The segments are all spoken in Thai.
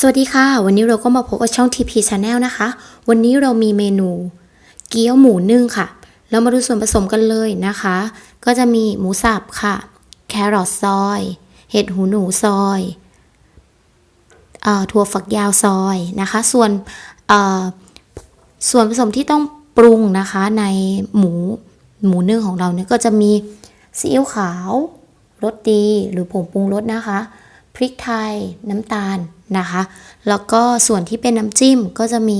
สวัสดีค่ะ วันนี้เราก็มาพบกับช่อง TP Channel นะคะ วันนี้เรามีเมนู เกี๊ยวหมูนึ่งค่ะ เรามาดูส่วนผสมกันเลยนะคะ ก็จะมีหมูสับค่ะ แครอทซอย เห็ดหูหนูซอยออถั่วฝักยาวซอยนะคะ ส่วนส่วนผสมที่ต้องปรุงนะคะในหมูหมูนึ่งของเราเนี่ยก็จะมีซีอิ๊วขาวรสดีหรือผงปรุงรสนะคะ พริกไทยน้ำตาล นะคะ แล้วก็ส่วนที่เป็นน้ำจิ้มก็จะมี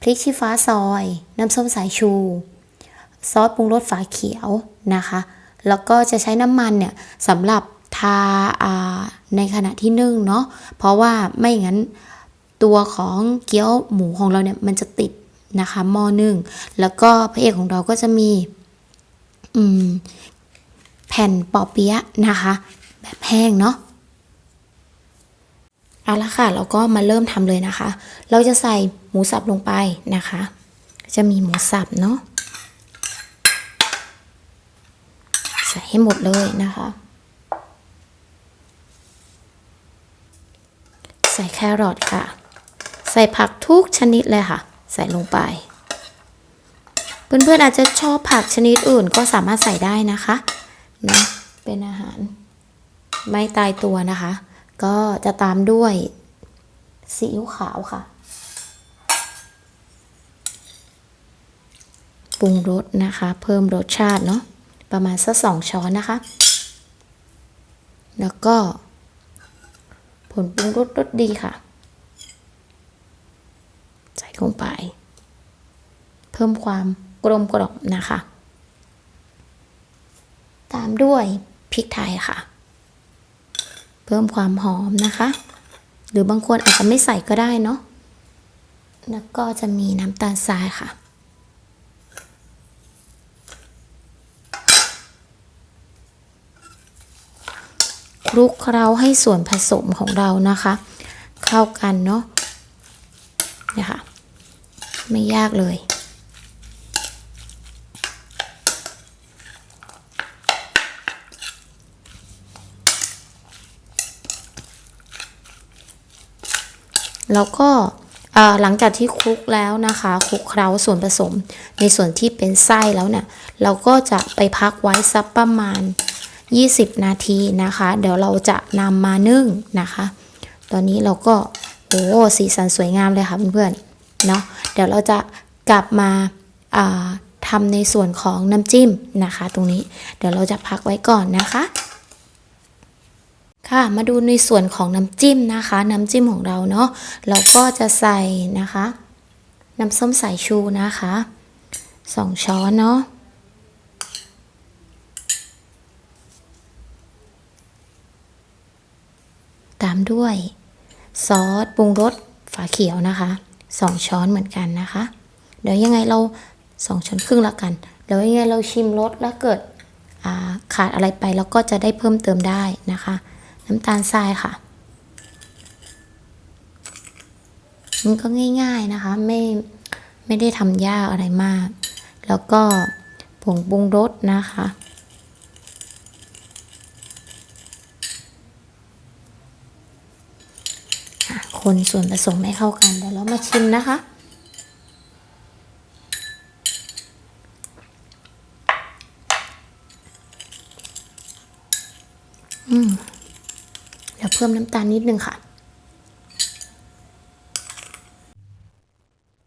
พริกชี้ฟ้าซอย น้ำส้มสายชู ซอสปรุงรสฝาเขียวนะคะ แล้วก็จะใช้น้ำมันเนี่ยสำหรับทาาในขณะที่นึ่งเนาะ เพราะว่าไม่งั้นตัวของเกี๊ยวหมูของเราเนี่ยมันจะติดนะคะหม้อนึ่ง แล้วก็พระเอกของเราก็จะมีอมแผ่นปอเปี๊ยะนะคะ แบบแห้งเนาะ เอาละค่ะเราก็มาเริ่มทำเลยนะคะ เราจะใส่หมูสับลงไปนะคะ จะมีหมูสับเนาะใส่ให้หมดเลยนะคะ ใส่แครอทค่ะ ใส่ผักทุกชนิดเลยค่ะ ใส่ลงไป เพื่อนๆอาจจะชอบผักชนิดอื่นก็สามารถใส่ได้นะคะนะเป็นอาหารไม่ตายตัวนะคะ ก็จะตามด้วยซีอิ๊วขาวค่ะ ปรุงรสนะคะ เพิ่มรสชาติเนาะประมาณสักสองช้อนนะคะ แล้วก็ผลปรุงรสรสดีค่ะ ใส่ลงไป เพิ่มความกลมกล่อมนะคะ ตามด้วยพริกไทยค่ะ พิ่มความหอมนะคะ หรือบางคนอาจจะไม่ใส่ก็ได้เนาะแล้วก็จะมีน้ำตาลทรายค่ะ คลุกเคล้าให้ส่วนผสมของเรานะคะ เข้ากันเนาะเนี่ยค่ะ ไม่ยากเลย แล้วก็หลังจากที่คลุกแล้วนะคะคลุกเคล้าส่วนผสม ในส่วนที่เป็นไส้แล้วเนี่ย เราก็จะไปพักไว้สักประมาณ 20 นาทีนะคะ เดี๋ยวเราจะนำมานึ่งนะคะ ตอนนี้เราก็โอ้สีสันสวยงามเลยค่ะเพื่อนๆเนาะเดี๋ยวเราจะกลับมาทำในส่วนของน้ำจิ้มนะคะ ตรงนี้เดี๋ยวเราจะพักไว้ก่อนนะคะ ค่ะมาดูในส่วนของน้ำจิ้มนะคะ น้ำจิ้มของเราเนาะเราก็จะใส่นะคะ น้ำส้มสายชูนะคะสองช้อนเนาะตามด้วย ซอสปรุงรสฝาเขียวนะคะสองช้อนเหมือนกันนะคะ เดี๋ยวยังไงเราสองช้อนครึ่งล้วกันเดี๋ยวยังไงเราชิมรสแล้วเกิดาขาดอะไรไปเราก็จะได้เพิ่มเติมได้นะคะ น้ำตาลทรายค่ะ มันก็ง่ายๆนะคะ ไม่ไม่ได้ทำยากอะไรมาก แล้วก็ผงปรุงรสนะคะอะคนส่วนผสมให้เข้ากันเดี๋ยวเรามาชิมนะคะ เพิ่มน้ำตาลนิดนึงค่ะ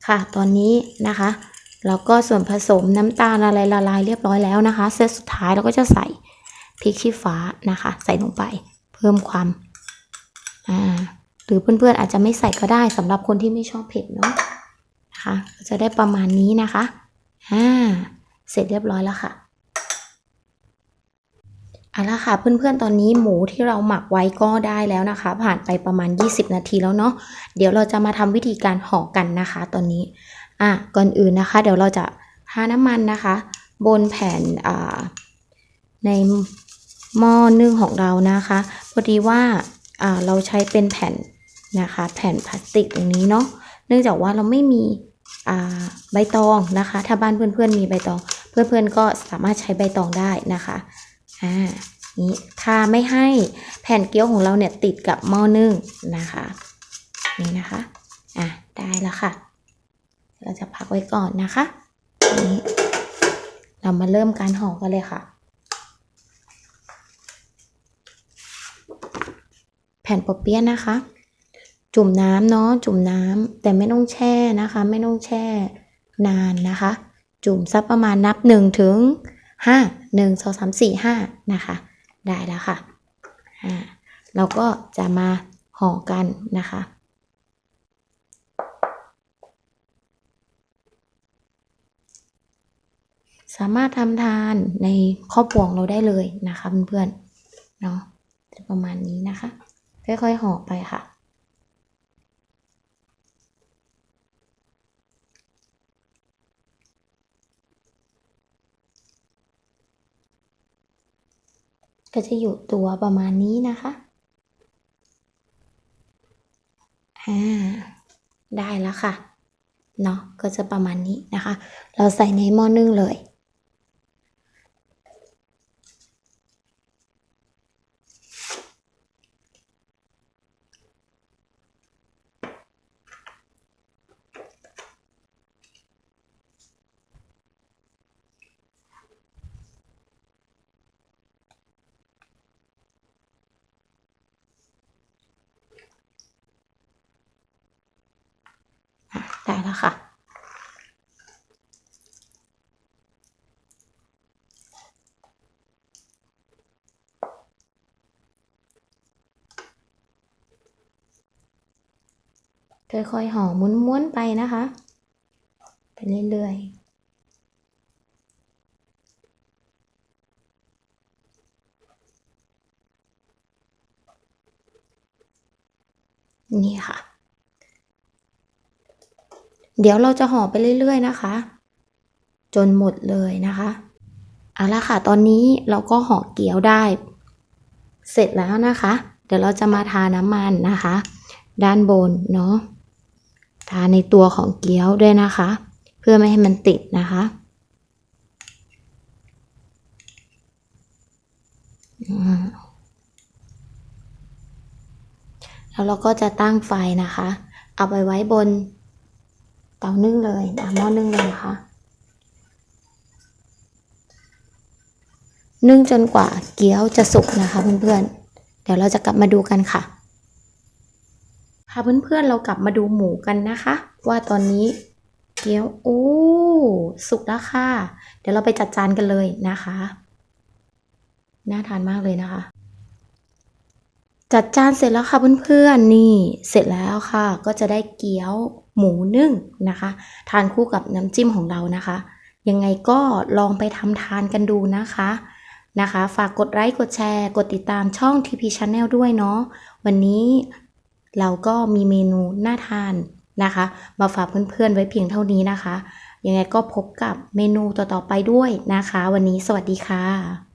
ค่ะ ตอนนี้นะคะเราก็ส่วนผสมน้ำตาลอะไรละลายเรียบร้อยแล้วนะคะ เซตสุดท้ายเราก็จะใส่พริกชี้ฟ้านะคะ ใส่ลงไป เพิ่มความอ่าหรือเพื่อนๆอาจจะไม่ใส่ก็ได้สำหรับคนที่ไม่ชอบเผ็ดเนาะนะคะ จะได้ประมาณนี้นะคะอ่าเสร็จเรียบร้อยแล้วค่ะ เอาละค่ะเพื่อนๆตอนนี้หมูที่เราหมักไว้ก็ได้แล้วนะคะ ผ่านไปประมาณ 20 นาทีแล้วเนาะเดี๋ยวเราจะมาทำวิธีการห่อกันนะคะ ตอนนี้อะก่อนอื่นนะคะ เดี๋ยวเราจะทาน้ำมันนะคะ บนแผ่นอ่าในหม้อนึ่งของเรานะคะพอดีว่าอ่าเราใช้เป็นแผ่นนะคะ แผ่นพลาสติกอย่างนี้เนาะเนื่องจากว่าเราไม่มีอ่าใบตองนะคะ ถ้าบ้านเพื่อนๆมีใบตอง เพื่อนๆก็สามารถใช้ใบตองได้นะคะ อ่านี้ทาไม่ให้แผ่นเกี๊ยวของเราเนี่ยติดกับหม้อนึ่งนะคะ นี่นะคะอะได้แล้วค่ะ เราจะพักไว้ก่อนนะคะนี้เรามาเริ่มการห่อกันเลยค่ะ แผ่นปอเปี๊ยะนะคะ จุ่มน้ำเนาะจุ่มน้ำแต่ไม่ต้องแช่นะคะ ไม่ต้องแช่นานนะคะ จุ่มสักประมาณนับหนึ่งถึงห้า หนึ่งสองสามสี่ห้านะคะ ได้แล้วค่ะอ่าเราก็จะมาห่อกันนะคะสามารถทำทานในครอบครัวเราได้เลยนะคะเพื่อนๆเนาะประมาณนี้นะคะ ค่อยๆห่อไปค่ะ ก็จะอยู่ตัวประมาณนี้นะคะ อ่า ได้แล้วค่ะ เนาะก็จะประมาณนี้นะคะ เราใส่ในหม้อนึ่งเลย ได้แล้วค่ะ ค่อยๆห่อม้วนๆไปนะคะ ไปเรื่อยๆนี่ค่ะ เดี๋ยวเราจะห่อไปเรื่อยๆนะคะ จนหมดเลยนะคะเอาละค่ะ ตอนนี้เราก็ห่อเกี๊ยวได้ เสร็จแล้วนะคะ เดี๋ยวเราจะมาทาน้ำมันนะคะ ด้านบนเนาะทาในตัวของเกี๊ยวด้วยนะคะ เพื่อไม่ให้มันติดนะคะแล้วเราก็จะตั้งไฟนะคะ เอาไปไว้บน เตานึ่งเลยนะหม้อนึ่งเลยนะคะ นึ่งจนกว่าเกี๊ยวจะสุกนะคะเพื่อนๆ เดี๋ยวเราจะกลับมาดูกันค่ะ ค่ะเพื่อนๆเรากลับมาดูหมูกันนะคะ ว่าตอนนี้เกี๊ยวโอ้สุกแล้วค่ะ เดี๋ยวเราไปจัดจานกันเลยนะคะ น่าทานมากเลยนะคะ จัดจานเสร็จแล้วค่ะเพื่อนๆนี่เสร็จแล้วค่ะ ก็จะได้เกี๊ยว หมูนึ่งนะคะ ทานคู่กับน้ำจิ้มของเรานะคะ ยังไงก็ลองไปทำทานกันดูนะคะนะคะ ฝากกดไลค์กดแชร์ กดติดตามช่อง TP Channel ด้วยเนาะวันนี้เราก็มีเมนูน่าทานนะคะ มาฝากเพื่อนๆไว้เพียงเท่านี้นะคะ ยังไงก็พบกับเมนูต่อๆไปด้วยนะคะ วันนี้สวัสดีค่ะ